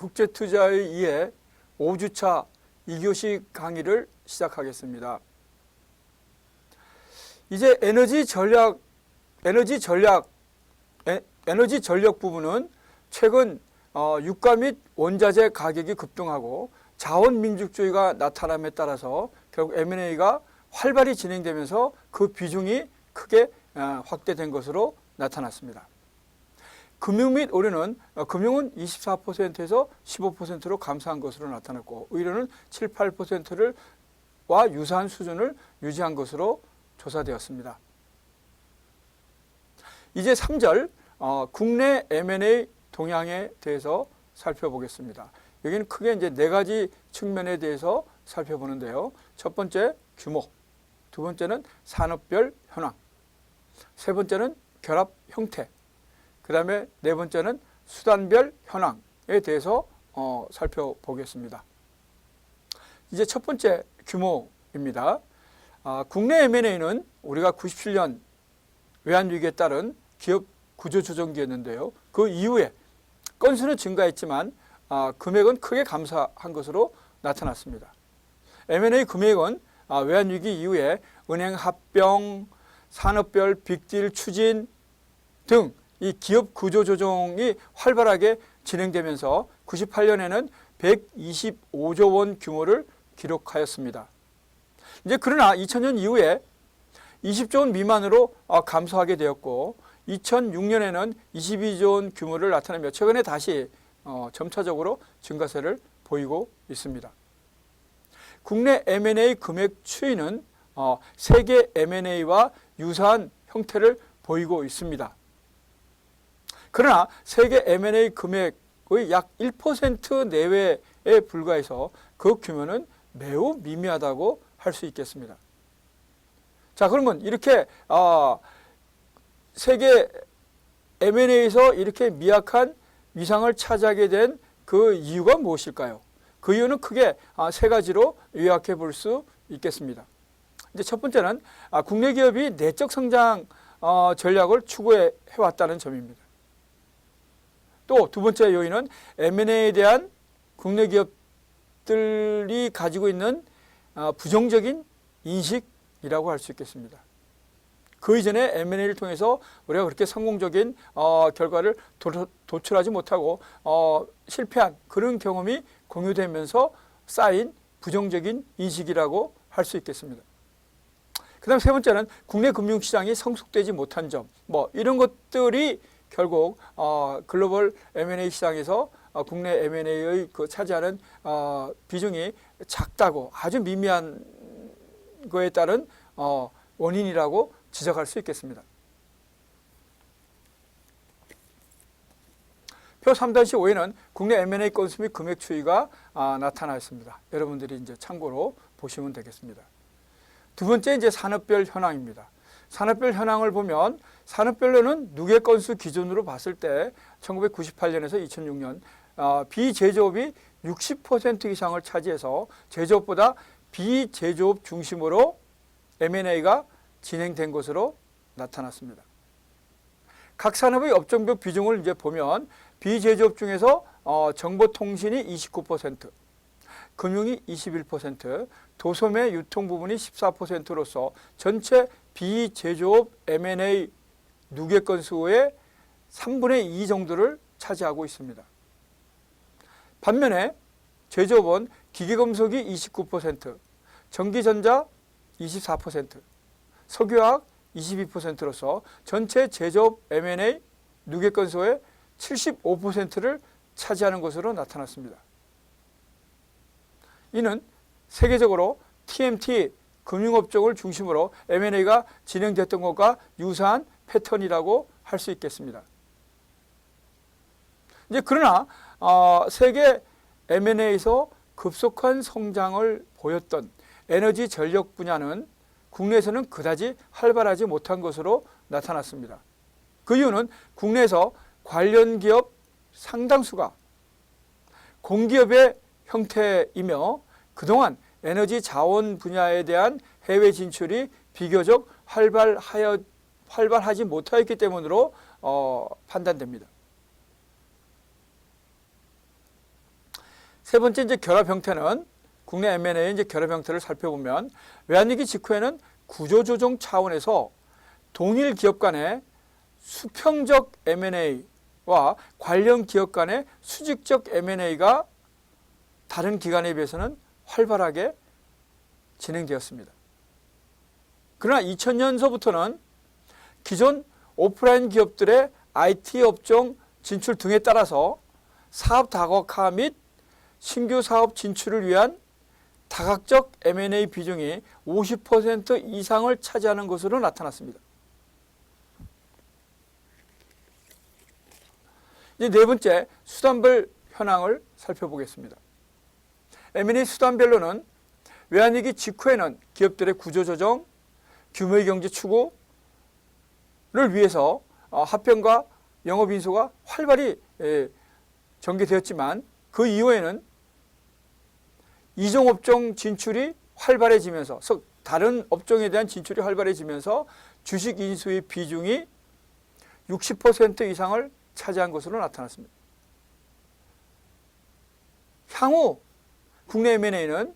국제투자의 5주차 2교시 강의를 시작하겠습니다. 이제 에너지 전략, 에너지 전략, 에, 에너지 전력 부분은 최근 어, 유가 및 원자재 가격이 급등하고 자원 민족주의가 나타남에 따라서 결국 M&A가 활발히 진행되면서 그 비중이 크게 어, 확대된 것으로 나타났습니다. 금융 및 의료는 어, 금융은 24%에서 15%로 감소한 것으로 나타났고 의료는 7, 8%를 와 유사한 수준을 유지한 것으로 조사되었습니다. 이제 3절 어, 국내 M&A 동향에 대해서 살펴보겠습니다. 여기는 크게 이제 네 가지 측면에 대해서 살펴보는데요. 첫 번째 규모, 두 번째는 산업별 현황, 세 번째는 결합 형태, 그 다음에 네 번째는 수단별 현황에 대해서 어, 살펴보겠습니다. 이제 첫 번째 규모입니다. 아, 국내 M&A는 우리가 97년 외환위기에 따른 기업 구조조정기였는데요. 그 이후에 건수는 증가했지만 아, 금액은 크게 감소한 것으로 나타났습니다. M&A 금액은 아, 외환위기 이후에 은행 합병, 산업별 빅딜 추진 등 이 기업 구조 조정이 활발하게 진행되면서 98년에는 125조 원 규모를 기록하였습니다. 이제 그러나 2000년 이후에 20조 원 미만으로 어, 감소하게 되었고 2006년에는 22조 원 규모를 나타내며 최근에 다시 어, 점차적으로 증가세를 보이고 있습니다. 국내 M&A 금액 추이는 어, 세계 M&A와 유사한 형태를 보이고 있습니다. 그러나 세계 M&A 금액의 약 1% 내외에 불과해서 그 규모는 매우 미미하다고 할 수 있겠습니다. 자, 그러면 이렇게 어, 세계 M&A에서 이렇게 미약한 위상을 차지하게 된 그 이유가 무엇일까요? 그 이유는 크게 아, 세 가지로 요약해 볼 수 있겠습니다. 이제 첫 번째는 아, 국내 기업이 내적 성장 어, 전략을 추구해 왔다는 점입니다. 또 두 번째 요인은 M&A에 대한 국내 기업들이 가지고 있는 어, 부정적인 인식이라고 할 수 있겠습니다. 그 이전에 M&A를 통해서 우리가 그렇게 성공적인 어, 결과를 도, 도출하지 못하고 어, 실패한 그런 경험이 공유되면서 쌓인 부정적인 인식이라고 할 수 있겠습니다. 그 다음 세 번째는 국내 금융시장이 성숙되지 못한 점, 뭐 이런 것들이 결국 어, 글로벌 M&A 시장에서 어, 국내 M&A의 그 차지하는 어, 비중이 작다고 아주 미미한 거에 따른 어, 원인이라고 지적할 수 있겠습니다. 표 3-5에는 국내 M&A 건수 및 금액 추이가 아, 나타나 있습니다. 여러분들이 이제 참고로 보시면 되겠습니다. 두 번째 이제 산업별 현황입니다. 산업별 현황을 보면 산업별로는 누계 건수 기준으로 봤을 때 1998년에서 2006년 어, 비제조업이 60% 이상을 차지해서 제조업보다 비제조업 중심으로 M&A가 진행된 것으로 나타났습니다. 각 산업의 업종별 비중을 이제 보면 비제조업 중에서 어, 정보통신이 29%, 금융이 21%, 도소매 유통 부분이 14%로서 전체 비제조업 M&A 누계 건수의 3분의 2 정도를 차지하고 있습니다. 반면에 제조업은 기계금속이 29%, 전기전자 24%, 석유화학 22%로서 전체 제조업 M&A 누계 건수의 75%를 차지하는 것으로 나타났습니다. 이는 세계적으로 TMT 금융업종을 중심으로 M&A가 진행됐던 것과 유사한 패턴이라고 할 수 있겠습니다. 이제 그러나 어, 세계 M&A에서 급속한 성장을 보였던 에너지 전력 분야는 국내에서는 그다지 활발하지 못한 것으로 나타났습니다. 그 이유는 국내에서 관련 기업 상당수가 공기업의 형태이며 그동안 에너지 자원 분야에 대한 해외 진출이 비교적 활발하여 활발하지 못하였기 때문으로 어, 판단됩니다. 세 번째 이제 결합 형태는 국내 M&A 이제 결합 형태를 살펴보면 외환위기 직후에는 구조조정 차원에서 동일 기업 간의 수평적 M&A와 관련 기업 간의 수직적 M&A가 다른 기관에 비해서는 활발하게 진행되었습니다. 그러나 2000년서부터는 기존 오프라인 기업들의 IT 업종 진출 등에 따라서 사업 다각화 및 신규 사업 진출을 위한 다각적 M&A 비중이 50% 이상을 차지하는 것으로 나타났습니다. 이제 네 번째 수단별 현황을 살펴보겠습니다. M&A 수단별로는 외환위기 직후에는 기업들의 구조조정, 규모의 경제 추구를 위해서 어, 합병과 영업인수가 활발히 예, 전개되었지만 그 이후에는 이종 업종 진출이 활발해지면서 서- 다른 업종에 대한 진출이 활발해지면서 주식 인수의 비중이 60% 이상을 차지한 것으로 나타났습니다. 향후 국내 M&A는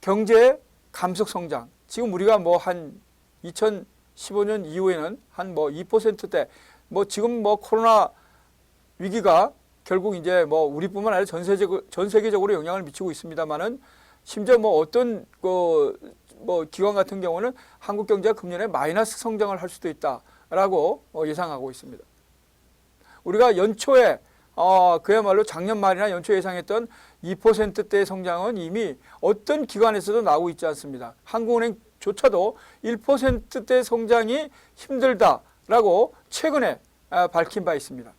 경제 감속 성장. 지금 우리가 뭐 한 2015년 이후에는 한 뭐 2%대 뭐 지금 뭐 코로나 위기가 결국 이제 뭐 우리뿐만 아니라 전 세계적 전 세계적으로 영향을 미치고 있습니다만은 심지어 뭐 어떤 그뭐 기관 같은 경우는 한국 경제가 금년에 마이너스 성장을 할 수도 있다라고 어, 예상하고 있습니다. 우리가 연초에 어, 그야말로 작년 말이나 연초 예상했던 2%대의 성장은 이미 어떤 기관에서도 나오고 있지 않습니다. 한국은행조차도 1%대 성장이 힘들다라고 최근에 아, 밝힌 바 있습니다.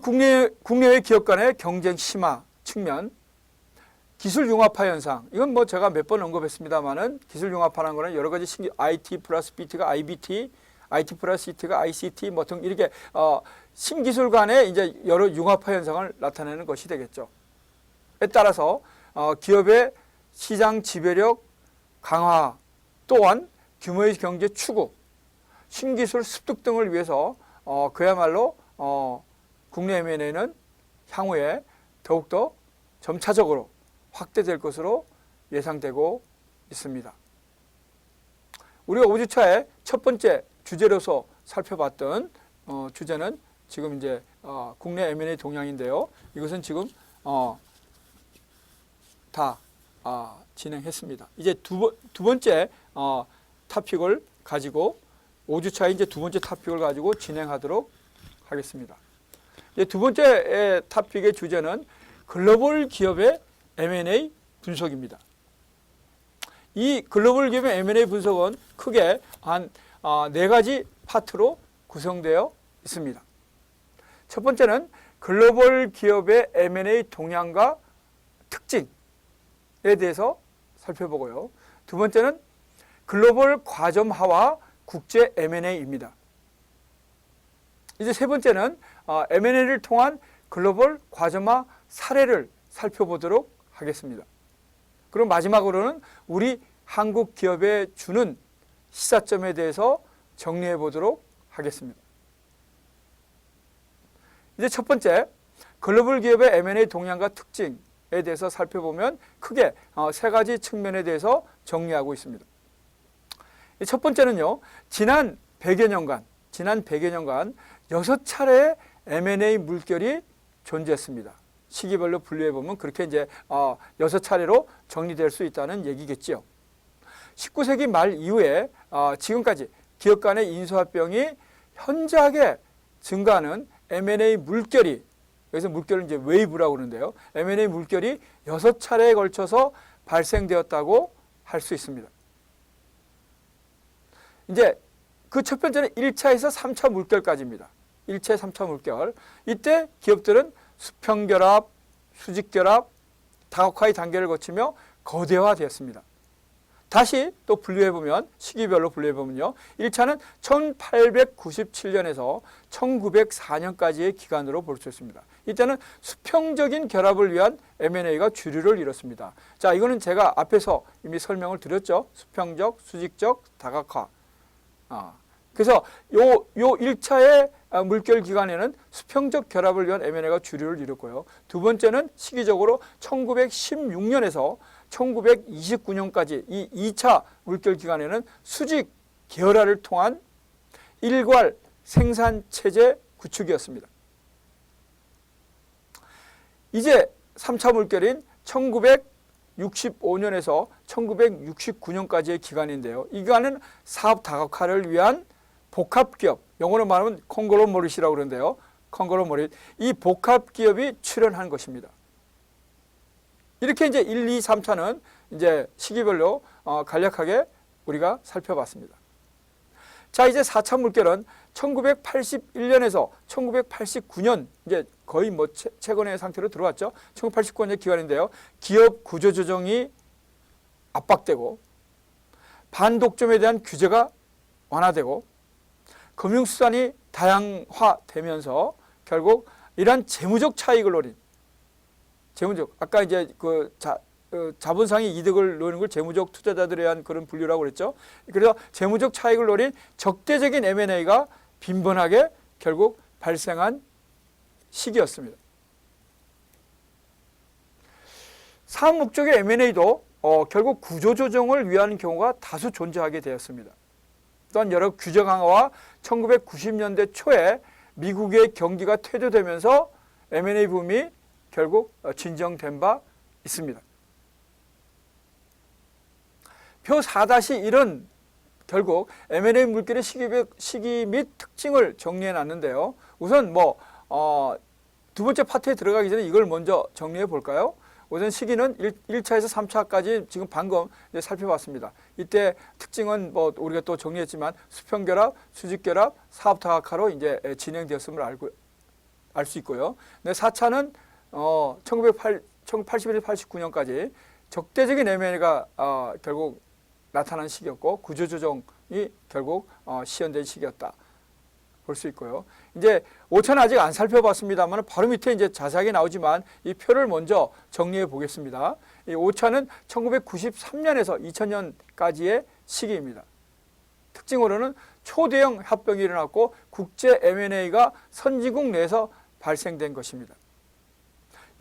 국내, 국내외 기업 간의 경쟁 심화 측면, 기술 융합화 현상. 이건 뭐 제가 몇 번 언급했습니다만은 기술 융합화라는 거는 여러 가지 신기, IT 플러스 BT가 IBT, IT 플러스 CT가 ICT 뭐 등 이렇게 어, 신기술 간의 이제 여러 융합화 현상을 나타내는 것이 되겠죠. 에 따라서 어, 기업의 시장 지배력 강화 또한 규모의 경제 추구, 신기술 습득 등을 위해서 어, 그야말로 어, 국내 M&A는 향후에 더욱더 점차적으로 확대될 것으로 예상되고 있습니다. 우리가 5주차에 첫 번째 주제로서 살펴봤던 어, 주제는 지금 이제 어, 국내 M&A 동향인데요. 이것은 지금 어, 다 아, 진행했습니다. 이제 두, 번- 두 번째 어, 타픽을 가지고 5주차 이제 두 번째 타픽을 가지고 진행하도록 하겠습니다. 이제 두 번째 에, 타픽의 주제는 글로벌 기업의 M&A 분석입니다. 이 글로벌 기업의 M&A 분석은 크게 한 네 가지 파트로 구성되어 있습니다. 첫 번째는 글로벌 기업의 M&A 동향과 특징에 대해서 살펴보고요. 두 번째는 글로벌 과점화와 국제 M&A입니다. 이제 세 번째는 어, M&A를 통한 글로벌 과점화 사례를 살펴보도록 하겠습니다. 그럼 마지막으로는 우리 한국 기업에 주는 시사점에 대해서 정리해 보도록 하겠습니다. 이제 첫 번째 글로벌 기업의 M&A 동향과 특징에 대해서 살펴보면 크게 어, 세 가지 측면에 대해서 정리하고 있습니다. 이첫 번째는요. 지난 100여 년간 지난 100여 년간 여섯 차례의 M&A 물결이 존재했습니다. 시기별로 분류해 보면 그렇게 이제 어, 여섯 차례로 정리될 수 있다는 얘기겠지요. 19세기 말 이후에 어, 지금까지 기업 간의 인수합병이 현저하게 증가하는 M&A 물결이 여기서 물결을 이제 웨이브라고 그러는데요. M&A 물결이 여섯 차례에 걸쳐서 발생되었다고 할 수 있습니다. 이제 그 첫 번째는 1차에서 3차 물결까지입니다. 1차, 3차 물결. 이때 기업들은 수평결합, 수직결합, 다각화의 단계를 거치며 거대화되었습니다. 다시 또 분류해보면 시기별로 분류해보면요. 1차는 1897년에서 1904년까지의 기간으로 볼 수 있습니다. 이때는 수평적인 결합을 위한 M&A가 주류를 이뤘습니다. 자, 이거는 제가 앞에서 이미 설명을 드렸죠. 수평적, 수직적, 다각화. 아, 그래서 요, 요 1차의 아, 물결 기간에는 수평적 결합을 위한 M&A가 주류를 이뤘고요. 두 번째는 시기적으로 1916년에서 1929년까지 이 2차 물결 기간에는 수직 계열화를 통한 일괄 생산 체제 구축이었습니다. 이제 3차 물결인 1965년에서 1969년까지의 기간인데요. 이 기간은 사업 다각화를 위한 복합 기업, 영어로 말하면 콩글로머릿이라고 그러는데요. 콩글로머릿. 이 복합 기업이 출현한 것입니다. 이렇게 이제 1, 2, 3차는 이제 시기별로 어, 간략하게 우리가 살펴봤습니다. 자, 이제 4차 물결은 1981년에서 1989년 이제 거의 뭐 최, 최근의 상태로 들어왔죠. 1989년의 기간인데요. 기업 구조 조정이 압박되고 반독점에 대한 규제가 완화되고 금융수단이 다양화되면서 결국 이러한 재무적 차익을 노린 재무적 아까 이제 그 자, 어, 자본상의 이득을 노리는 걸 재무적 투자자들에 대한 그런 분류라고 그랬죠. 그래서 재무적 차익을 노린 적대적인 M&A가 빈번하게 결국 발생한 시기였습니다. 사업 목적의 M&A도 어, 결국 구조 조정을 위한 경우가 다수 존재하게 되었습니다. 또한 여러 규제 강화와 1990년대 초에 미국의 경기가 퇴조되면서 M&A 붐이 결국 어, 진정된 바 있습니다. 표 4-1은 결국 M&A 물결의 시기, 시기 및 특징을 정리해 놨는데요. 우선 뭐, 어, 두 번째 파트에 들어가기 전에 이걸 먼저 정리해 볼까요? 우선 시기는 1, 차에서 3차까지 지금 방금 살펴봤습니다. 이때 특징은 뭐 우리가 또 정리했지만 수평결합, 수직결합, 사업다각화로 이제 진행되었음을 알고 알 수 있고요. 네, 4차는 어, 1908, 1981, 89년까지 적대적인 M&A가 어, 결국 나타난 시기였고 구조조정이 결국 어, 시연된 시기였다. 볼 수 있고요. 이제 5차는 아직 안 살펴봤습니다만 바로 밑에 이제 자세하게 나오지만 이 표를 먼저 정리해 보겠습니다. 이 5차는 1993년에서 2000년까지의 시기입니다. 특징으로는 초대형 합병이 일어났고 국제 M&A가 선진국 내에서 발생된 것입니다.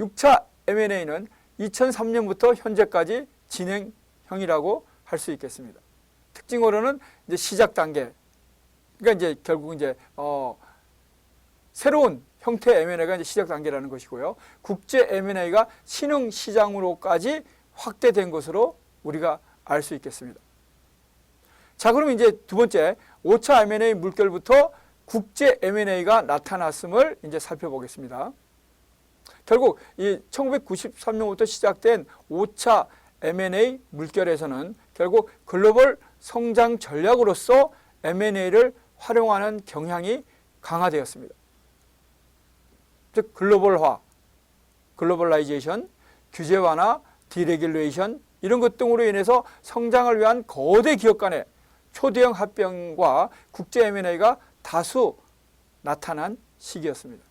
6차 M&A는 2003년부터 현재까지 진행형이라고 할 수 있겠습니다. 특징으로는 이제 시작 단계. 그러니까 이제 결국 이제 어 새로운 형태 M&A가 이제 시작 단계라는 것이고요. 국제 M&A가 신흥 시장으로까지 확대된 것으로 우리가 알 수 있겠습니다. 자, 그럼 이제 두 번째 5차 M&A 물결부터 국제 M&A가 나타났음을 이제 살펴보겠습니다. 결국 이 1993년부터 시작된 5차 M&A 물결에서는 결국 글로벌 성장 전략으로서 M&A를 활용하는 경향이 강화되었습니다. 즉 글로벌화, 글로벌라이제이션, 규제 완화, 디레귤레이션 이런 것 등으로 인해서 성장을 위한 거대 기업 간의 초대형 합병과 국제 M&A가 다수 나타난 시기였습니다.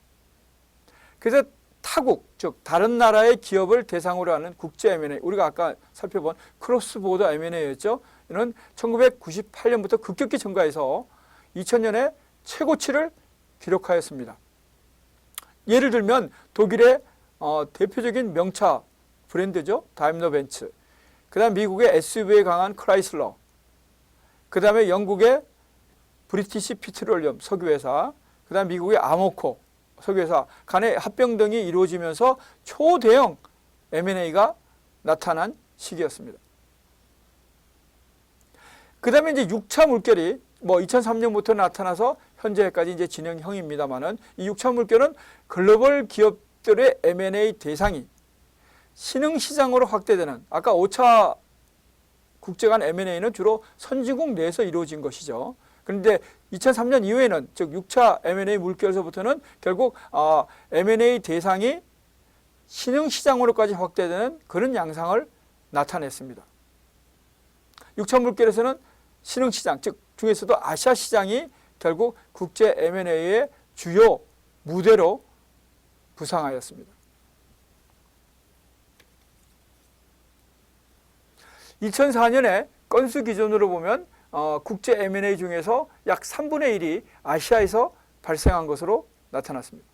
그래서 타국, 즉 다른 나라의 기업을 대상으로 하는 국제 M&A, 우리가 아까 살펴본 크로스보더 M&A였죠. 이는 1998년부터 급격히 증가해서 2000년에 최고치를 기록하였습니다. 예를 들면 독일의 어, 대표적인 명차 브랜드죠. 다임러 벤츠. 그다음 미국의 SUV에 강한 크라이슬러. 그다음에 영국의 브리티시 피트롤리엄 석유회사. 그다음 미국의 아모코 석유회사 간의 합병 등이 이루어지면서 초대형 M&A가 나타난 시기였습니다. 그 다음에 이제 6차 물결이 뭐 2003년부터 나타나서 현재까지 이제 진행형입니다만은 이 6차 물결은 글로벌 기업들의 M&A 대상이 신흥 시장으로 확대되는 아까 5차 국제 간 M&A는 주로 선진국 내에서 이루어진 것이죠. 그런데 2003년 이후에는 즉 6차 M&A 물결에서부터는 결국 어, M&A 대상이 신흥 시장으로까지 확대되는 그런 양상을 나타냈습니다. 6차 물결에서는 신흥 시장 즉 중에서도 아시아 시장이 결국 국제 M&A의 주요 무대로 부상하였습니다. 2004년에 건수 기준으로 보면 어, 국제 M&A 중에서 약 3분의 1이 아시아에서 발생한 것으로 나타났습니다.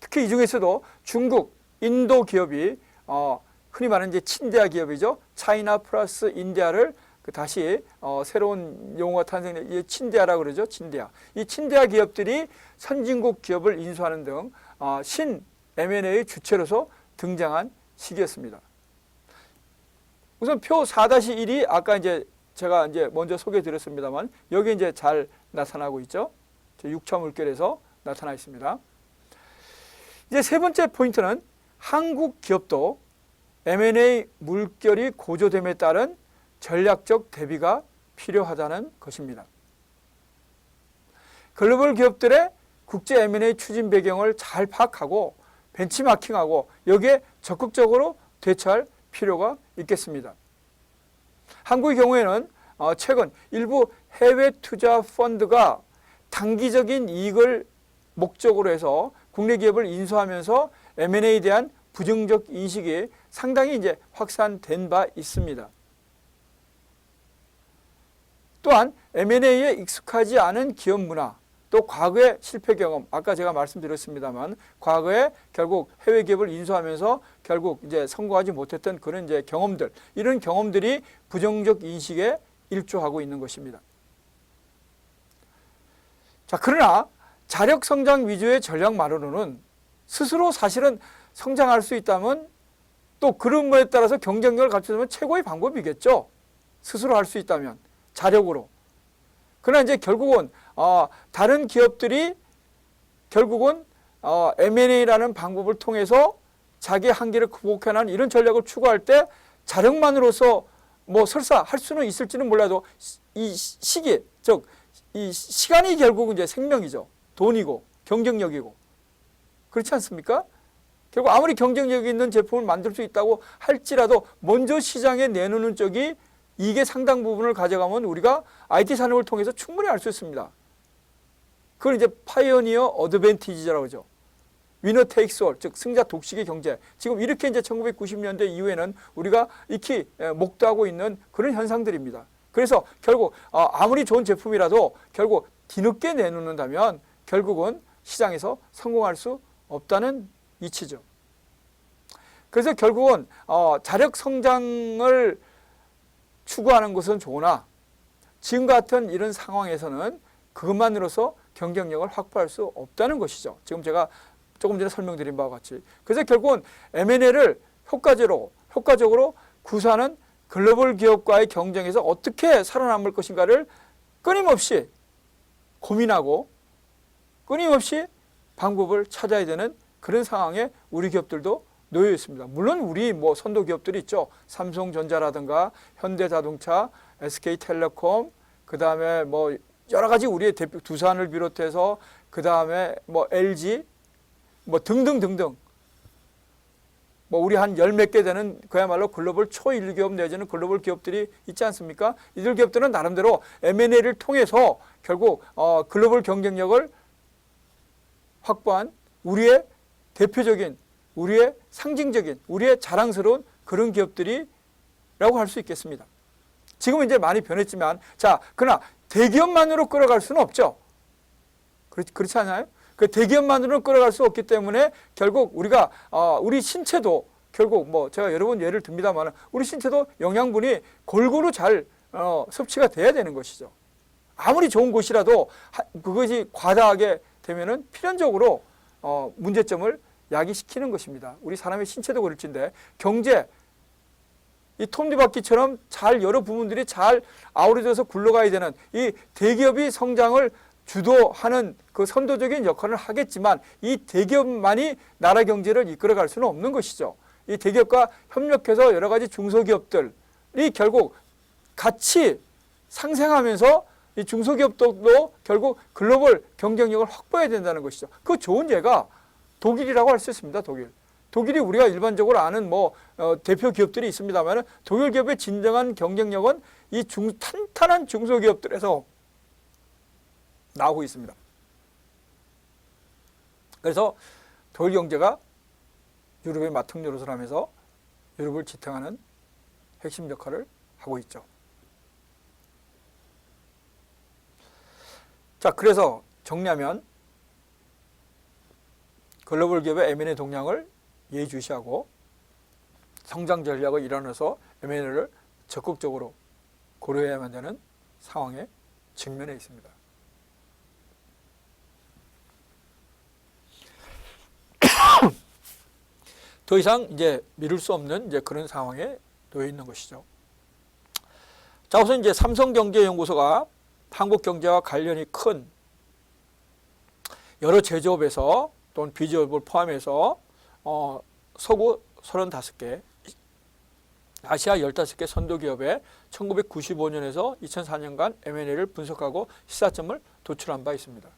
특히 이 중에서도 중국, 인도 기업이 어, 흔히 말하는 이제 친대아 기업이죠. 차이나 플러스 인디아를 그 다시 어, 새로운 용어가 탄생된 이 친대아라 그러죠. 친대아. 이 친대아 기업들이 선진국 기업을 인수하는 등 어, 신 M&A 주체로서 등장한 시기였습니다. 우선 표 4-1이 아까 이제 제가 이제 먼저 소개해 드렸습니다만 여기 이제 잘 나타나고 있죠. 6차 물결에서 나타나 있습니다. 이제 세 번째 포인트는 한국 기업도 M&A 물결이 고조됨에 따른 전략적 대비가 필요하다는 것입니다. 글로벌 기업들의 국제 M&A 추진 배경을 잘 파악하고 벤치마킹하고 여기에 적극적으로 대처할 필요가 있겠습니다. 한국의 경우에는 어, 최근 일부 해외 투자 펀드가 단기적인 이익을 목적으로 해서 국내 기업을 인수하면서 M&A에 대한 부정적 인식이 상당히 이제 확산된 바 있습니다. 또한 M&A에 익숙하지 않은 기업 문화, 또 과거의 실패 경험, 아까 제가 말씀드렸습니다만 과거에 결국 해외 기업을 인수하면서 결국 이제 성공하지 못했던 그런 이제 경험들, 이런 경험들이 부정적 인식에 일조하고 있는 것입니다. 자, 그러나 자력 성장 위주의 전략만으로는 스스로 사실은 성장할 수 있다면 또 그런 거에 따라서 경쟁력을 갖추면 최고의 방법이겠죠. 스스로 할 수 있다면 자력으로. 그러나 이제 결국은 어, 다른 기업들이 결국은 어, M&A라는 방법을 통해서 자기 한계를 극복해내는 이런 전략을 추구할 때 자력만으로서 뭐 설사 할 수는 있을지는 몰라도 이 시기 즉 이 시간이 결국은 이제 생명이죠. 돈이고 경쟁력이고 그렇지 않습니까? 결국 아무리 경쟁력 있는 제품을 만들 수 있다고 할지라도 먼저 시장에 내놓는 쪽이 이게 상당 부분을 가져가면 우리가 IT 산업을 통해서 충분히 알 수 있습니다. 그걸 이제 파이어니어 어드밴티지라고 하죠. 위너 테이크스 올, 즉 승자 독식의 경제. 지금 이렇게 이제 1990년대 이후에는 우리가 익히 목도하고 있는 그런 현상들입니다. 그래서 결국 어, 아무리 좋은 제품이라도 결국 뒤늦게 내놓는다면 결국은 시장에서 성공할 수 없다는 이치죠. 그래서 결국은 어, 자력 성장을 추구하는 것은 좋으나 지금 같은 이런 상황에서는 그것만으로서 경쟁력을 확보할 수 없다는 것이죠. 지금 제가 조금 전에 설명드린 바와 같이. 그래서 결국은 M&A를 효과적으로, 효과적으로 구사하는 글로벌 기업과의 경쟁에서 어떻게 살아남을 것인가를 끊임없이 고민하고 끊임없이 방법을 찾아야 되는 그런 상황에 우리 기업들도 놓여 있습니다. 물론 우리 뭐 선도 기업들이 있죠. 삼성전자라든가 현대자동차, SK텔레콤, 그 다음에 뭐 여러 가지 우리의 대표 두산을 비롯해서 그 다음에 뭐 LG 뭐 등등 등등 뭐 우리 한 열 몇 개 되는 그야말로 글로벌 초일 기업 내지는 글로벌 기업들이 있지 않습니까? 이들 기업들은 나름대로 M&A를 통해서 결국 어 글로벌 경쟁력을 확보한 우리의 대표적인 우리의 상징적인 우리의 자랑스러운 그런 기업들이라고 할 수 있겠습니다. 지금은 이제 많이 변했지만 자 그러나 대기업만으로 끌어갈 수는 없죠. 그렇지, 않아요? 그 대기업만으로는 끌어갈 수 없기 때문에 결국 우리가 어, 우리 신체도 결국 뭐 제가 여러 번 예를 듭니다만 우리 신체도 영양분이 골고루 잘 어, 섭취가 돼야 되는 것이죠. 아무리 좋은 곳이라도 하, 그것이 과다하게 되면은 필연적으로 어, 문제점을 야기시키는 것입니다. 우리 사람의 신체도 그럴진데 경제 이 톱니바퀴처럼 잘 여러 부분들이 잘 아우러져서 굴러가야 되는 이 대기업이 성장을 주도하는 그 선도적인 역할을 하겠지만 이 대기업만이 나라 경제를 이끌어갈 수는 없는 것이죠. 이 대기업과 협력해서 여러 가지 중소기업들이 결국 같이 상생하면서 이 중소기업도 결국 글로벌 경쟁력을 확보해야 된다는 것이죠. 그 좋은 예가 독일이라고 할 수 있습니다. 독일. 독일이 우리가 일반적으로 아는 뭐 어, 대표 기업들이 있습니다만 독일 기업의 진정한 경쟁력은 이 중, 탄탄한 중소기업들에서 나오고 있습니다. 그래서 독일 경제가 유럽의 마통 노릇을 하면서 유럽을 지탱하는 핵심 역할을 하고 있죠. 자, 그래서 정리하면 글로벌 기업의 M&A 동향을 예의주시하고 성장 전략을 일환해서 M&A를 적극적으로 고려해야만 되는 상황에 직면해 있습니다. 더 이상 이제 미룰 수 없는 이제 그런 상황에 놓여 있는 것이죠. 자, 우선 이제 삼성경제연구소가 한국 경제와 관련이 큰 여러 제조업에서 또는 비제업을 포함해서 어, 서구 35개, 아시아 15개 선도 기업에 1995년에서 2004년간 M&A를 분석하고 시사점을 도출한 바 있습니다.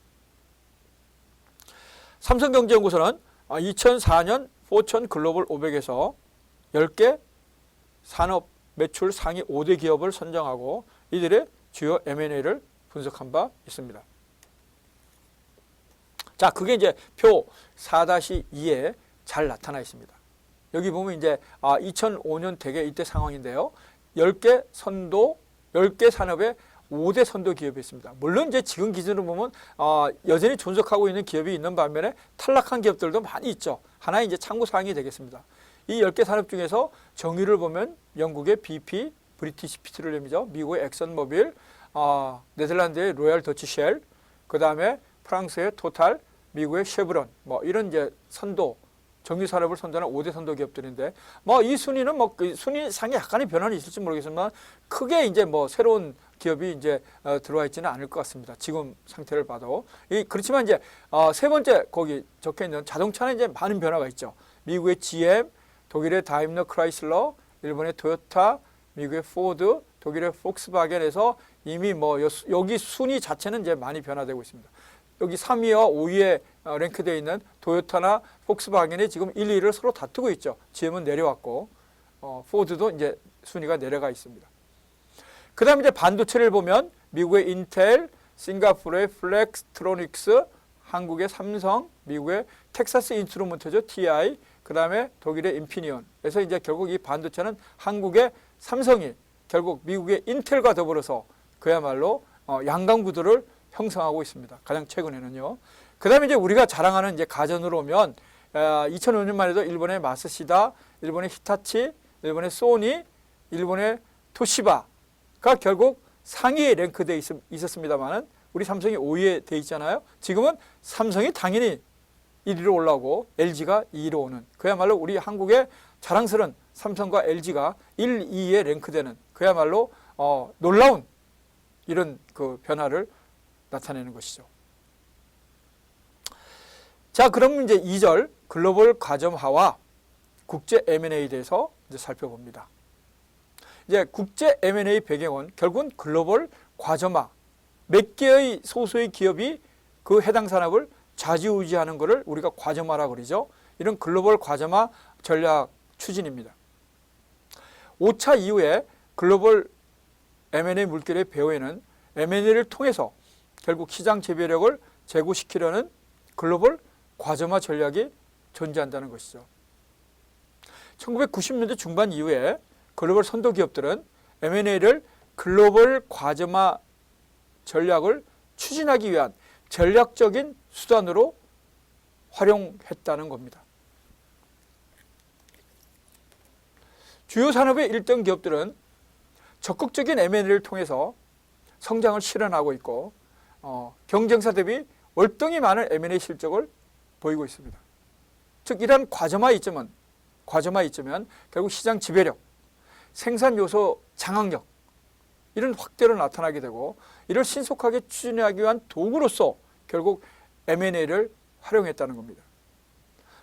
삼성경제연구소는 2004년 포천 글로벌 500에서 10개 산업 매출 상위 5대 기업을 선정하고 이들의 주요 M&A를 분석한 바 있습니다. 자, 그게 이제 표 4-2에 잘 나타나 있습니다. 여기 보면 이제 아, 2005년 대개 이때 상황인데요. 10개 선도, 10개 산업에 5대 선도 기업이 있습니다. 물론 이제 지금 기준으로 보면 어, 여전히 존속하고 있는 기업이 있는 반면에 탈락한 기업들도 많이 있죠. 하나의 이제 참고 사항이 되겠습니다. 이 10개 산업 중에서 정의를 보면 영국의 BP, 브리티시 피트롤륨이죠. 미국의 엑선모빌, 어, 네덜란드의 로얄 더치 쉘, 그 다음에 프랑스의 토탈, 미국의 쉐브론, 뭐 이런 이제 선도 정유 산업을 선도하는 5대 선도 기업들인데 뭐 이 순위는 뭐그 순위 상에 약간의 변화는 있을지 모르겠지만 크게 이제 뭐 새로운 기업이 이제 어, 들어와 있지는 않을 것 같습니다. 지금 상태를 봐도 이 그렇지만 이제 어, 세 번째 거기 적혀 있는 자동차는 이제 많은 변화가 있죠. 미국의 GM, 독일의 다임러 크라이슬러, 일본의 토요타, 미국의 포드, 독일의 폭스바겐에서 이미 뭐 여- 여기 순위 자체는 이제 많이 변화되고 있습니다. 여기 3위와 5위에 어, 랭크되어 있는 도요타나 폭스바겐이 지금 1, 2위를 서로 다투고 있죠. GM은 내려왔고 어, 포드도 이제 순위가 내려가 있습니다. 그 다음에 이제 반도체를 보면 미국의 인텔, 싱가포르의 플렉스트로닉스, 한국의 삼성, 미국의 텍사스 인스트루먼트죠 TI, 그 다음에 독일의 인피니온. 그래서 이제 결국 이 반도체는 한국의 삼성이 결국 미국의 인텔과 더불어서 그야말로 어, 양강 구도를 형성하고 있습니다. 가장 최근에는요. 그 다음에 이제 우리가 자랑하는 이제 가전으로 오면 2005년만 해도 일본의 마스시다, 일본의 히타치, 일본의 소니, 일본의 토시바가 결국 상위에 랭크되어 있, 있었습니다만은 우리 삼성이 5위에 돼 있잖아요. 지금은 삼성이 당연히 1위로 올라오고 LG가 2위로 오는 그야말로 우리 한국의 자랑스러운 삼성과 LG가 1, 2위에 랭크되는 그야말로 어, 놀라운 이런 그 변화를 나타내는 것이죠. 자, 그럼 이제 2절 글로벌 과점화와 국제 M&A에 대해서 이제 살펴봅니다. 이제 국제 M&A 배경은 결국은 글로벌 과점화 몇 개의 소수의 기업이 그 해당 산업을 좌지우지하는 것을 우리가 과점화라 그러죠. 이런 글로벌 과점화 전략 추진입니다. 5차 이후에 글로벌 M&A 물결의 배후에는 M&A를 통해서 결국 시장 재배력을 제고시키려는 글로벌 과점화 전략이 존재한다는 것이죠. 1990년대 중반 이후에 글로벌 선도 기업들은 M&A를 글로벌 과점화 전략을 추진하기 위한 전략적인 수단으로 활용했다는 겁니다. 주요 산업의 1등 기업들은 적극적인 M&A를 통해서 성장을 실현하고 있고 어, 경쟁사 대비 월등히 많은 M&A 실적을 보이고 있습니다. 즉 이러한 과점화 이점은 과점화 이점은 결국 시장 지배력, 생산 요소 장악력 이런 확대로 나타나게 되고 이를 신속하게 추진하기 위한 도구로서 결국 M&A를 활용했다는 겁니다.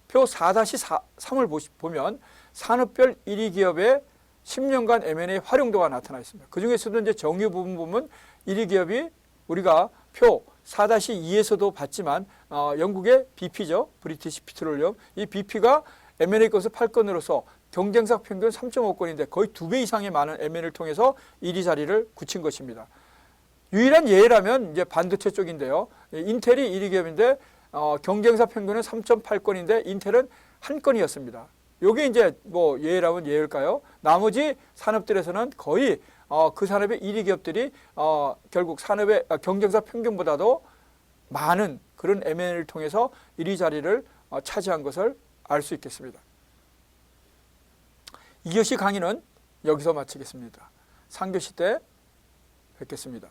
표 4-3을 보면 산업별 1위 기업의 10년간 M&A 활용도가 나타나 있습니다. 그 중에서도 이제 정유 부분 보면 1위 기업이 우리가 표 4-2에서도 봤지만 어, 영국의 BP죠. 브리티시 피트롤륨. 이 BP가 M&A 것을 8건으로서 경쟁사 평균 3.5건인데 거의 두 배 이상의 많은 M&A를 통해서 1위 자리를 굳힌 것입니다. 유일한 예라면 이제 반도체 쪽인데요. 인텔이 1위 기업인데 어, 경쟁사 평균은 3.8건인데 인텔은 한 건이었습니다. 요게 이제 뭐 예라면 예일까요? 나머지 산업들에서는 거의 어, 그 산업의 1위 기업들이 어, 결국 산업의 아, 경쟁사 평균보다도 많은 그런 M&A를 통해서 1위 자리를 어, 차지한 것을 알 수 있겠습니다. 이교시 강의는 여기서 마치겠습니다. 상교시 때 뵙겠습니다.